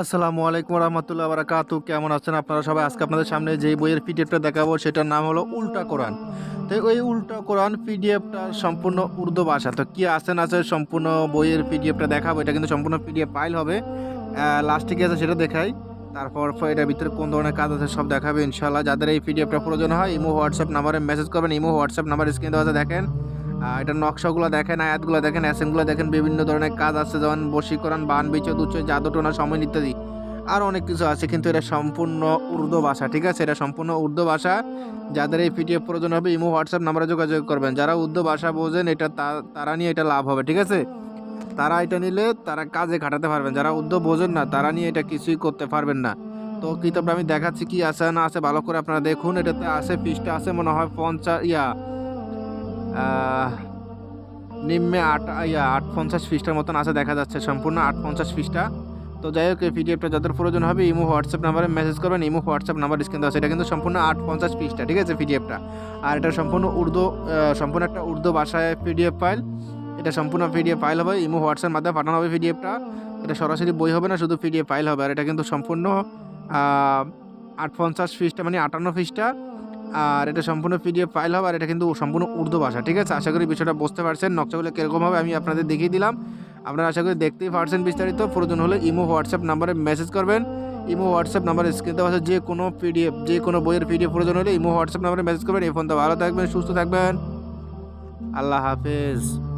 আসসালামু আলাইকুম রহমতুল্লাহ বারাকাতু কেমন আছেন আপনারা সবাই? আজকে আপনাদের সামনে যে বইয়ের পিডিএফটা দেখাবো, সেটার নাম হলো উল্টা কোরআন। তো ওই উল্টা কোরআন পিডিএফটা সম্পূর্ণ উর্দু ভাষা। তো কী আছে না আছে সম্পূর্ণ বইয়ের পিডিএফটা দেখাবো। এটা কিন্তু সম্পূর্ণ পিডিএফ ফাইল হবে। লাস্টে কী আছে সেটা দেখাই। তারপর এটার ভিতরে কোন ধরনের কাজ আছে সব দেখাবে ইনশাল্লাহ যাদের এই পিডিএফটা প্রয়োজন হয়, ইমো, হোয়াটসঅ্যাপ নাম্বারে মেসেজ করবেন। ইমো, হোয়াটসঅ্যাপ নাম্বার স্ক্রিনে দেওয়া আছে, দেখেন। এটার নকশাগুলো দেখেন, আয়াতগুলো দেখেন অ্যাসেনগুলো দেখেন, বিভিন্ন ধরনের কাজ আছে, যেমন বশীকরণ বান বিচদ উচ্চ জাদুটোনা সময় ইত্যাদি। আর অনেক কিছু আছে, কিন্তু এটা সম্পূর্ণ উর্দু ভাষা, ঠিক আছে? এটা সম্পূর্ণ উর্দু ভাষা। যাদের এই পিডিএফ প্রয়োজন হবে, ইমো, হোয়াটসঅ্যাপ নাম্বারে যোগাযোগ করবেন। যারা উর্দু ভাষা বোঝেন, এটা তারা নিয়ে এটা লাভ হবে, ঠিক আছে? তারা এটা নিলে তারা কাজে খাটাতে পারবেন। যারা উর্দু বোঝেন না, তারা নিয়ে এটা কিছুই করতে পারবেন না। তো কিতাবটা আমি দেখাচ্ছি কি আছে, না আছে, ভালো করে আপনারা দেখুন। এটাতে আছে, পৃষ্ঠা আছে, মনে হয় পঞ্চাশ ইয়া নিম্নে আট, ইয়া আট পঞ্চাশ পৃষ্ঠার মতন আছে, দেখা যাচ্ছে সম্পূর্ণ আট পঞ্চাশ পৃষ্ঠা। তো যাই হোক, এই পিডিএফটা যাদের প্রয়োজন হবে, ইমো, হোয়াটসঅ্যাপ নাম্বারে মেসেজ করবেন, ইমো, হোয়াটসঅ্যাপ নাম্বার স্ক্রিন আছে। এটা কিন্তু সম্পূর্ণ আট পঞ্চাশ পৃষ্ঠা, ঠিক আছে পিডিএফটা আর এটা সম্পূর্ণ উর্দু সম্পূর্ণ একটা উর্দু ভাষায় পিডিএফ ফাইল এটা সম্পূর্ণ পিডিএফ ফাইল হবে, ইমো, হোয়াটসঅ্যাপ মাধ্যমে পাঠানো হবে পিডিএফটা এটা সরাসরি বই হবে না, শুধু পিডিএফ ফাইল হবে, আর এটা কিন্তু সম্পূর্ণ আট পঞ্চাশ পৃষ্ঠা মানে আটান্ন পৃষ্ঠা। আর এটা সম্পূর্ণ পিডিএফ ফাইল হবে আর এটা কিন্তু সম্পূর্ণ উর্দু ভাষা, ঠিক আছে? আশা করি বিষয়টা বুঝতে পারছেন। নকশাগুলো কীরকম হবে আমি আপনাদের দেখিয়ে দিলাম। আপনারা আশা করি দেখতেই পারছেন বিস্তারিত। প্রয়োজন হলে ইমো, হোয়াটসঅ্যাপ নাম্বারে মেসেজ করবেন। ইমো, হোয়াটসঅ্যাপ নাম্বার স্ক্রিন দেওয়া আছে। যে কোনো পিডিএফ যে কোনো বইয়ের পিডিএফ প্রয়োজন হলে ইমো, হোয়াটসঅ্যাপ নাম্বারে মেসেজ করবেন। এই ফোনটা ভালো থাকবেন, সুস্থ থাকবেন। আল্লাহ হাফেজ।